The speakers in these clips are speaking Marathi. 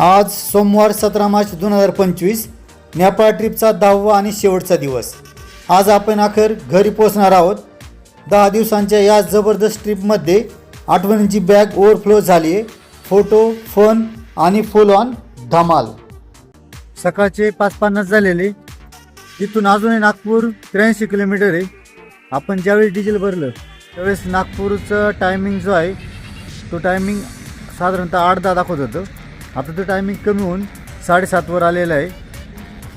आज सोमवार सतरा मार्च दोन हजार पंचवीस नेपाळ ट्रिपचा दहावा आणि शेवटचा दिवस. आज आपण अखेर घरी पोहोचणार आहोत. दहा दिवसांच्या या जबरदस्त ट्रिपमध्ये आठवणींची बॅग ओव्हरफ्लो झाली आहे फोटो फन आणि फुल ऑन धमाल. सकाळचे पाच पन्नास झालेले. तिथून अजूनही नागपूर त्र्याऐंशी किलोमीटर आहे. आपण ज्यावेळेस डिझेल भरलं त्यावेळेस नागपूरचं टायमिंग जो आहे तो टायमिंग साधारणतः आठ दहा दाखवत होतं. आता तो टायमिंग कमी होऊन साडेसातवर आलेला आहे.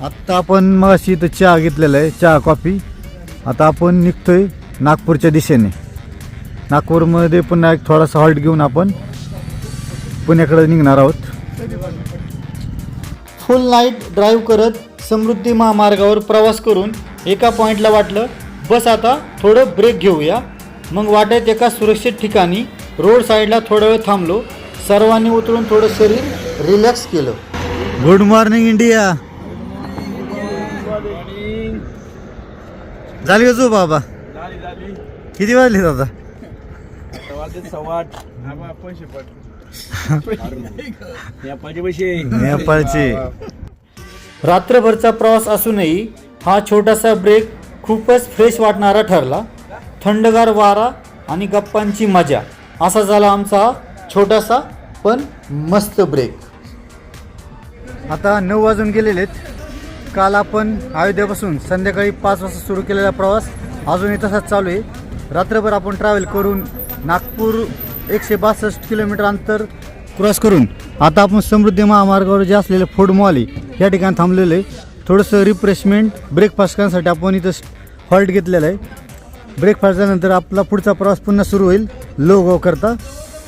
आत्ता आपण मग अशी इथं चहा घेतलेला आहे चहा कॉफी. आता आपण निघतोय नागपूरच्या दिशेने. नागपूरमध्ये पुन्हा एक थोडासा हॉल्ट घेऊन आपण पुण्याकडे निघणार आहोत. फुल नाईट ड्राईव्ह करत समृद्धी महामार्गावर प्रवास करून एका पॉईंटला वाटलं बस आता थोडं ब्रेक घेऊया. मग वाटेत एका सुरक्षित ठिकाणी रोड साईडला थोडा वेळ थांबलो. सर्वांनी उतरून थोडं शरीर रिलॅक्स केलं. Good morning India. झाली का झोप बाबा? किती वाजले दादा? नेपाळचे. रात्रभरचा प्रवास असूनही हा छोटासा ब्रेक खूपच फ्रेश वाटणारा ठरला. थंडगार वारा आणि गप्पांची मजा. असा झाला आमचा छोटासा पण मस्त ब्रेक आता नऊ वाजून गेलेले आहेत. काल आपण अयोध्यापासून संध्याकाळी पाच वाजता सुरू केलेला प्रवास अजूनही तसाच चालू आहे. रात्रभर आपण ट्रॅव्हल करून नागपूर एकशे बासष्ट किलोमीटर अंतर क्रॉस करून आता आपण समृद्धी महामार्गावर जे असलेले फूड मॉल आहे या ठिकाणी थांबलेलं आहे. थोडंसं रिफ्रेशमेंट ब्रेकफास्ट करण्यासाठी आपण इथं हॉल्ट घेतलेलं आहे. ब्रेकफास्ट झाल्यानंतर आपला पुढचा प्रवास पुन्हा सुरू होईल. लोगाव करता.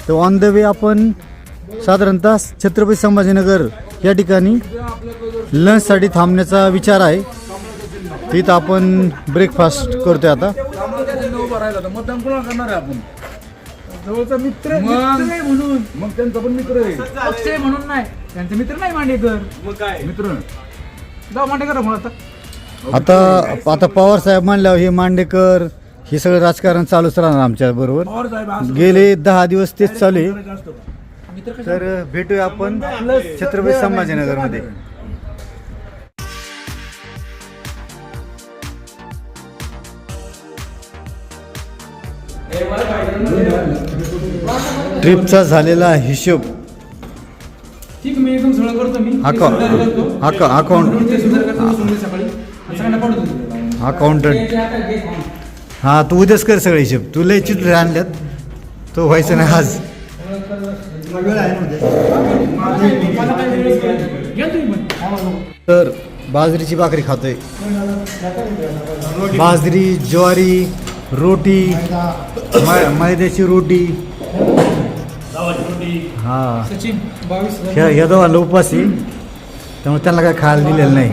तर ऑन द वे आपण साधारणतः छत्रपती संभाजीनगर या ठिकाणी लंचसाठी थांबण्याचा विचार आहे. तिथं आपण ब्रेकफास्ट करतोय आता. मतदान कोणाला करणार आहे आपण जवळचा मित्र मित्र नाही म्हणून मग त्यांचा पण मित्र आहे पक्ष आहे म्हणून नाही त्यांचे मित्र नाही मांडेकर मग काय मित्र जाऊ मांडेकर म्हणून आता आता आता पवार साहेब म्हणल्यावर हे मांडेकर हे सगळं राजकारण चालूच राहणार आमच्या बरोबर. गेले दहा दिवस तेच चालू आहे. तर भेटूया आपण छत्रपती संभाजीनगरमध्ये. ट्रिपचा झालेला हिशोब. तुला. अकाउंटंट हा तू उद्याच कर सगळे हिशोब. तू लय चित्र आणल्यात. तो व्हायचं नाही आज. तर बाजरीची भाकरी खातोय. बाजरी ज्वारी रोटी मै- मैद्याची रोटी. हा. सचिन ह्या ह्या दोघांना उपवास आहे. त्यामुळे त्यांना काय खायला दिलेलं नाही.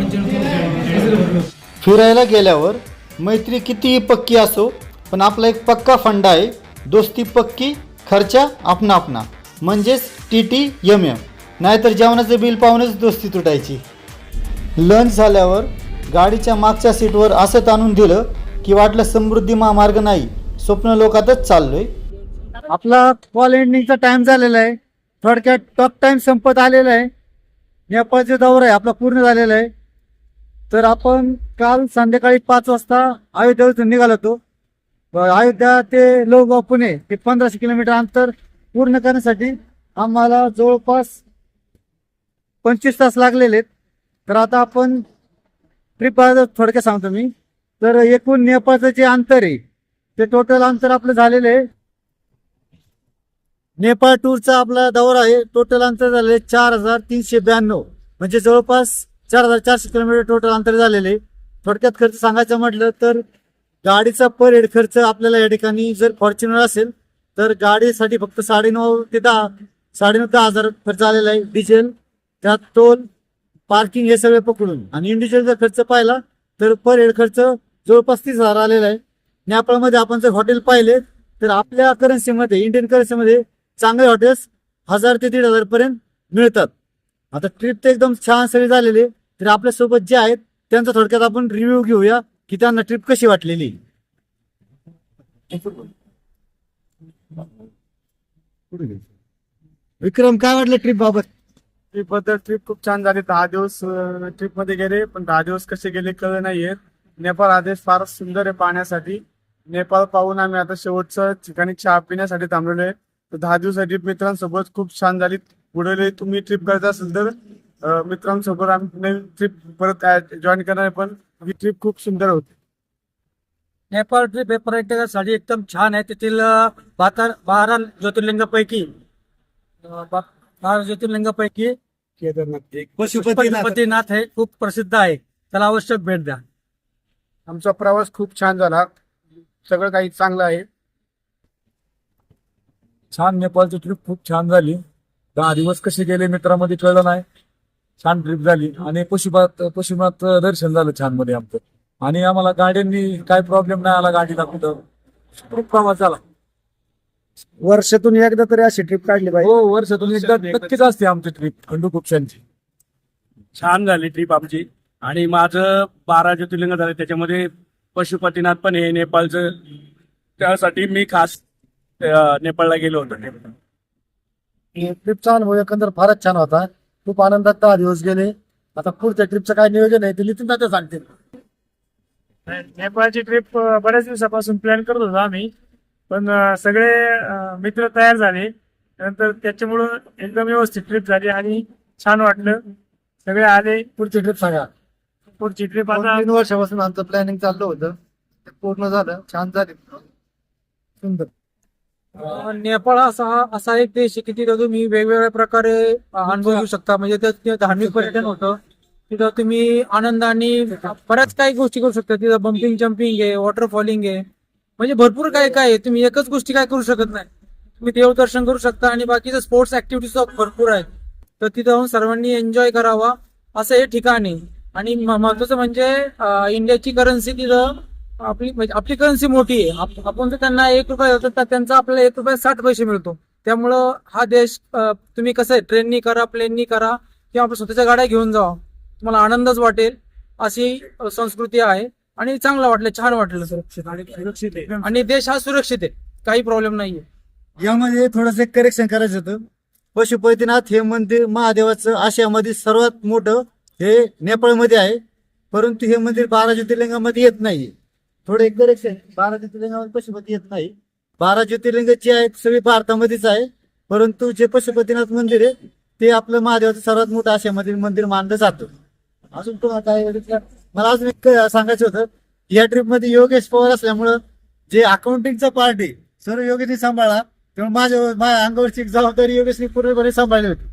फिरायला गेल्यावर मैत्री कितीही पक्की असो पण आपला एक पक्का फंडा आहे. दोस्ती पक्की खर्चा आपणा आपणा म्हणजेच टी टी एम एम नाहीतर जेवणाचं बिल पाहूनच दोस्ती तुटायची. लंच झाल्यावर गाडीच्या मागच्या सीटवर असं ताणून दिलं की वाटलं समृद्धी महामार्ग नाही स्वप्न लोकातच चाललोय. आपला कॉल एंडिंगचा टाइम झालेला आहे. थोडक्यात टॉक टाइम संपत आलेला आहे. नेपाळचे दौरा आहे आपला पूर्ण झालेला आहे. तर आपण काल संध्याकाळी पाच वाजता अयोध्यातून निघालो होतो. अयोध्या ते लोहगाव पुणे ते पंधराशे किलोमीटर अंतर पूर्ण करण्यासाठी आम्हाला जवळपास पंचवीस तास लागलेले आहेत. तर आता आपण ट्रिप थोडक्यात सांगतो मी. तर एकूण नेपाळचं जे अंतर आहे ते टोटल अंतर आपलं झालेलं आहे. नेपाळ टूरचा आपला दौरा आहे टोटल अंतर झालेलं आहे चार हजार तीनशे ब्याण्णव. म्हणजे जवळपास चार हजार चारशे किलोमीटर टोटल अंतर झालेलं आहे. थोडक्यात खर्च सांगायचं म्हटलं तर गाडीचा पर हेड खर्च आपल्याला या ठिकाणी जर फॉर्च्युनर असेल तर गाडीसाठी फक्त साडेनऊ ते दहा साडेनऊ दहा हजार खर्च आलेला आहे डिझेल त्यात टोल पार्किंग हे सगळे पकडून. आणि इंडिव्हिज्युअलचा जर खर्च पाहिला तर पर हेड खर्च जवळपास तीस हजार आलेला आहे. नेपाळमध्ये आपण जर हॉटेल पाहिले तर आपल्या करन्सीमध्ये इंडियन करन्सीमध्ये चांगले हॉटेल्स हजार ते दीड हजार पर्यंत मिळतात. आता ट्रिप तर एकदम छान सगळी झालेली आहे. तर आपल्यासोबत जे आहेत त्यांचा थोडक्यात आपण रिव्ह्यू घेऊया की त्यांना ट्रिप कशी वाटलेली. विक्रम काय वाटलं ट्रिप बाबत? ट्रिपबद्दल ट्रिप खूप छान झाली. दहा दिवस ट्रिपमध्ये गेले पण दहा दिवस कसे गेले कळलं नाहीये. नेपाळ हा देश सुंदर आहे पाहण्यासाठी. नेपाळ पाहून आम्ही आता शेवटचं ठिकाणी चहा पिण्यासाठी थांबलेलो आहे. तर दहा दिवसाची ट्रिप मित्रांसोबत खूप छान झाली. पुढे तुम्ही ट्रिप करत असेल तर मित्रांसोबत आम्ही नवीन ट्रिप परत जॉईन करणार आहे. पण ही ट्रिप खूप सुंदर होती. नेपाळ ट्रिप हे पर्यटकासाठी एकदम छान आहे. तेथील अ, बारा ज्योतिर्लिंगापैकी बारा ज्योतिर्लिंगापैकी केदारनाथ पशुपतीनाथ हे खूप प्रसिद्ध आहे. त्याला आवश्यक भेट द्या. आमचा प्रवास खूप छान झाला. सगळं काही चांगलं आहे. छान नेपाळची ट्रिप खूप छान झाली. दहा दिवस कसे गेले मित्रामध्ये कळलं नाही. छान ट्रिप झाली. आणि पशुपात पशुनाथ दर्शन झालं छानमध्ये आमचं. आणि आम्हाला गाड्यांनी काय प्रॉब्लेम नाही आला गाडीला कुठं. खूप प्रवास झाला. वर्षातून एकदा तरी अशी ट्रिप काढली हो वर्षातून एकदा नक्कीच असते आमची ट्रिप खंडू खुपशांची. छान झाली ट्रिप आमची. आणि माझं बारा ज्योतिर्लिंग झालं त्याच्यामध्ये पशुपतीनाथ पण आहे नेपाळचं. त्यासाठी मी खास अं, नेपाळला गेलो होतो. ट्रिपचा अनुभव एकंदर फारच छान होता. खूप आनंदात दहा दिवस गेले. आता पुढच्या ट्रिपचं काय नियोजन आहे ते नितीन दादा सांगतील. नेपाळची ट्रिप बऱ्याच दिवसापासून प्लॅन करत होतो आम्ही. पण अं, सगळे मित्र तयार झाले. नंतर त्याच्यामुळं एकदम व्यवस्थित ट्रिप झाली आणि छान वाटलं. सगळे आले. पुढची ट्रिप सांगा. पुढची ट्रिप आता तीन वर्षापासून आमचं प्लॅनिंग चाललं होतं. ते पूर्ण झालं. छान झाली. सुंदर. नेपाळ असा असा एक देश आहे की तिथं तुम्ही वेगवेगळ्या प्रकारे अनुभव घेऊ शकता. म्हणजे तिथं धार्मिक पर्यटन होतं. तिथं तुम्ही आनंदाने बऱ्याच काही गोष्टी करू शकता. तिथं बम्पिंग जम्पिंग आहे वॉटर फॉलिंग आहे. म्हणजे भरपूर काय काय आहे. तुम्ही एकच गोष्टी काय करू शकत नाही. तुम्ही देवदर्शन करू शकता आणि बाकीचं स्पोर्ट्स ऍक्टिव्हिटीज भरपूर आहेत. तर तिथं सर्वांनी एन्जॉय करावा. असं हे ठिकाण आहे. आणि महत्वाचं म्हणजे इंडियाची करन्सी तिथं आपली म्हणजे आपली करन्सी मोठी आहे. आपण जर त्यांना एक रुपया देतो तर त्यांचा आपल्याला एक रुपया साठ पैसे मिळतो. त्यामुळं हा देश तुम्ही कसं आहे? ट्रेननी करा प्लेननी करा किंवा आपण स्वतःच्या गाड्या घेऊन जावा. तुम्हाला आनंदच वाटेल अशी संस्कृती आहे आणि चांगलं वाटलं छान वाटलं सुरक्षित. आणि सुरक्षित आहे. आणि देश हा सुरक्षित आहे काही प्रॉब्लेम नाहीये. यामध्ये थोडंसं करेक्शन करायचं होतं. पशुपतीनाथ हे मंदिर महादेवाचं आशियामध्ये सर्वात मोठं हे नेपाळमध्ये आहे परंतु हे मंदिर बारा ज्योतिर्लिंगामध्ये येत नाही थोडं एक करेक्शन बारा ज्योतिर्लिंगामध्ये पशुपती येत नाही. बारा ज्योतिर्लिंग जे आहेत सगळे भारतामध्येच आहे परंतु जे पशुपतीनाथ मंदिर आहे ते आपलं महादेवाचं सर्वात मोठं आशियामधील मंदिर मानलं जातं. अजून तो काय मला अजून एक सांगायचं होतं या ट्रिपमध्ये योगेश पवार असल्यामुळं जे अकाउंटिंगचा पार्ट आहे सर्व योगेशने सांभाळा त्यामुळे माझ्या माझ्या अंगावरची जबाबदारी योगेशने पूर्णपणे सांभाळली होती.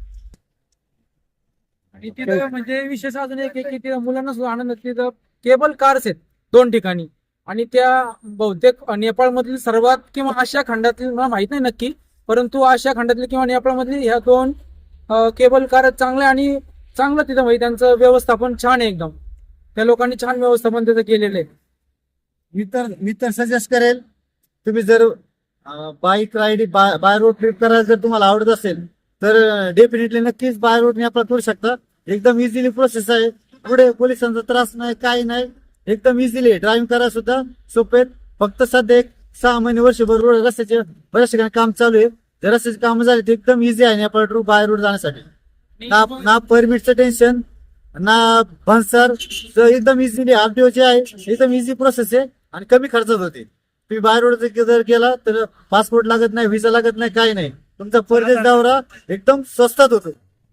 आणि तिथं म्हणजे विशेष अजून एक की तिथं मुलांना सुद्धा आनंद तिथं केबल कार्स आहेत दोन ठिकाणी. आणि त्या बहुतेक नेपाळमधील सर्वात किंवा आशिया खंडातील मला माहीत नाही नक्की परंतु आशिया खंडातील किंवा नेपाळमधील ह्या दोन केबल कार चांगल्या आणि चांगलं तिथं म्हणजे त्यांचं व्यवस्थापन छान आहे एकदम. त्या लोकांनी छान व्यवस्थापन तिथं केलेलं आहे. मी तर मी तर सजेस्ट करेल तुम्ही जर bike ride by road trip करायला जर तुम्हाला आवडत असेल तर डेफिनेटली नक्कीच बाय रोड आपण करू शकता. एकदम इझिली प्रोसेस आहे. पुढे पोलिसांचा त्रास नाही काही नाही. एकदम इझिली ड्रायव्हिंग करायला सुद्धा सोपे फक्त सध्या एक सहा महिने वर्षभर रोड रस्त्याचे बऱ्याच ठिकाणी काम चालू आहे. जर रस्त्याचे काम झाले ते एकदम इझी आहे नेपाळ टू बाय रोड जाण्यासाठी. ना ना परमिटचं टेन्शन ना भन्सर एकदम इझिली आरटीओ जे आहे एकदम इझी प्रोसेस आहे आणि कमी खर्चात होते. तुम्ही बाय रोड जर गेला तर पासपोर्ट लागत नाही व्हिसा लागत नाही काही नाही. तुमचा परदेश दौरा एकदम स्वस्तात होतो.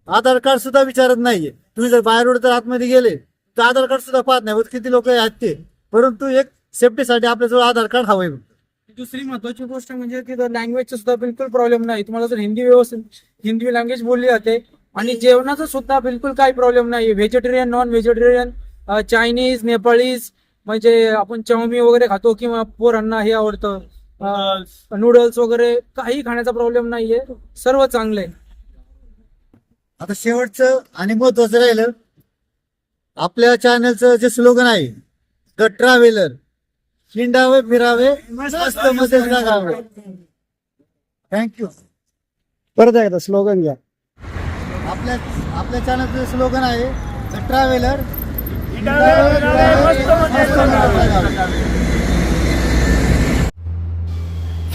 आधार कार्ड सुद्धा विचारत नाहीये. तुम्ही जर बाय रोड जर आतमध्ये गेले तर आधार कार्ड सुद्धा पाहत नाही. होत किती लोक आहेत ते. परंतु एक सेफ्टीसाठी आपल्याजवळ आधार कार्ड हवंय. दुसरी महत्वाची गोष्ट म्हणजे तिथं लँग्वेजचा सुद्धा बिलकुल प्रॉब्लेम नाही तुम्हाला जर हिंदी व्यवस्थित हिंदी लँग्वेज बोलली जाते आणि जेवणाचं सुद्धा बिलकुल काही प्रॉब्लेम नाही vegetarian non vegetarian Chinese Nepalese म्हणजे आपण चवमी वगैरे खातो किंवा पोरांना हे आवडतं. नूडल्स वगैरे काही खाण्याचा प्रॉब्लेम नाहीये. सर्व चांगलं आता शेवटचं आणि महत्वाचं राहिलं आपल्या चॅनलचं जे स्लोगन आहे द ट्रॅव्हलर हिंडावे फिरावे मस्त थँक्यू परत एकदा स्लोगन घ्या. आपल्या आपल्या चॅनलचं स्लोगन आहे द ट्रॅव्हलर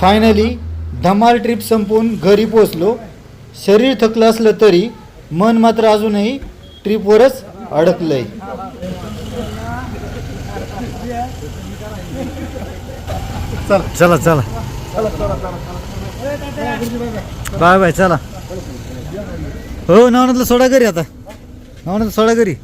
फायनली धमाल ट्रिप संपवून घरी पोचलो शरीर थकलं असलं तरी मन मात्र अजूनही ट्रिपवरच अडकलंय. चला चला. बाय बाय चला. हो नवनाथला सोडा घरी आता. नवनाथ सोडा घरी.